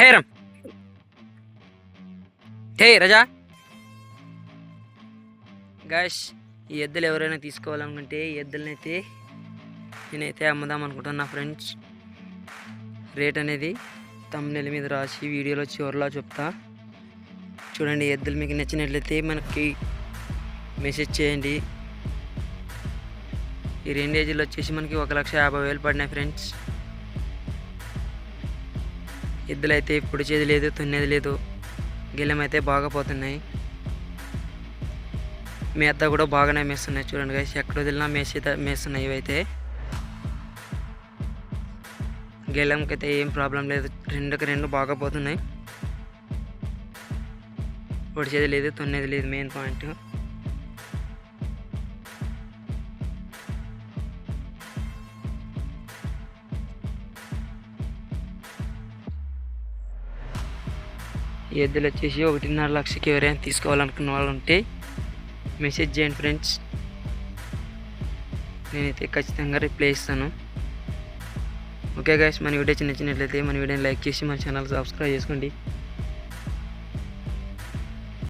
హే రమ్. హే రజా. Gosh ఈ ఎద్దులు ఎవరైనా తీసుకోవాలనుకుంటే ఈ ఎద్దులనైతే నేనైతే అమ్ముదాం అనుకుంటున్నా ఫ్రెండ్స్ రేట్ అనేది తమ్నెల మీద రాసి వీడియోలో చివరిలో చెప్తా. చూడండి ఎద్దులు మీకు నచ్చినట్లయితే మనకి మెసేజ్ చేయండి. ఈ రెండు ఏజీలు వచ్చేసి మనకి ఒక లక్ష యాభై వేలు పడినాయి ఫ్రెండ్స్ ఎద్దులు అయితే పొడిచేది లేదు తున్నేది లేదు. గిల్లెం అయితే బాగా పోతున్నాయి. మేత కూడా బాగానే మేస్తున్నాయి. చూడండి కాసి ఎక్కడ వదిలినా మేసి మేస్తున్నాయి ఇవైతే. గెలంకి అయితే ఏం ప్రాబ్లం లేదు. రెండుకి రెండు బాగా పోతున్నాయి. పొడిచేది లేదు తున్నేది లేదు మెయిన్ పాయింట్ ఈ ఎద్దులు వచ్చేసి ఒకటిన్నర లక్షకి ఎవరైనా తీసుకోవాలనుకున్న వాళ్ళు ఉంటే మెసేజ్ చేయండి ఫ్రెండ్స్. నేనైతే ఖచ్చితంగా రిప్లై ఇస్తాను. ఓకే గాయస్ మన వీడియో చిన్న చిన్నట్లయితే మన వీడియోని లైక్ చేసి మన ఛానల్ సబ్స్క్రైబ్ చేసుకోండి.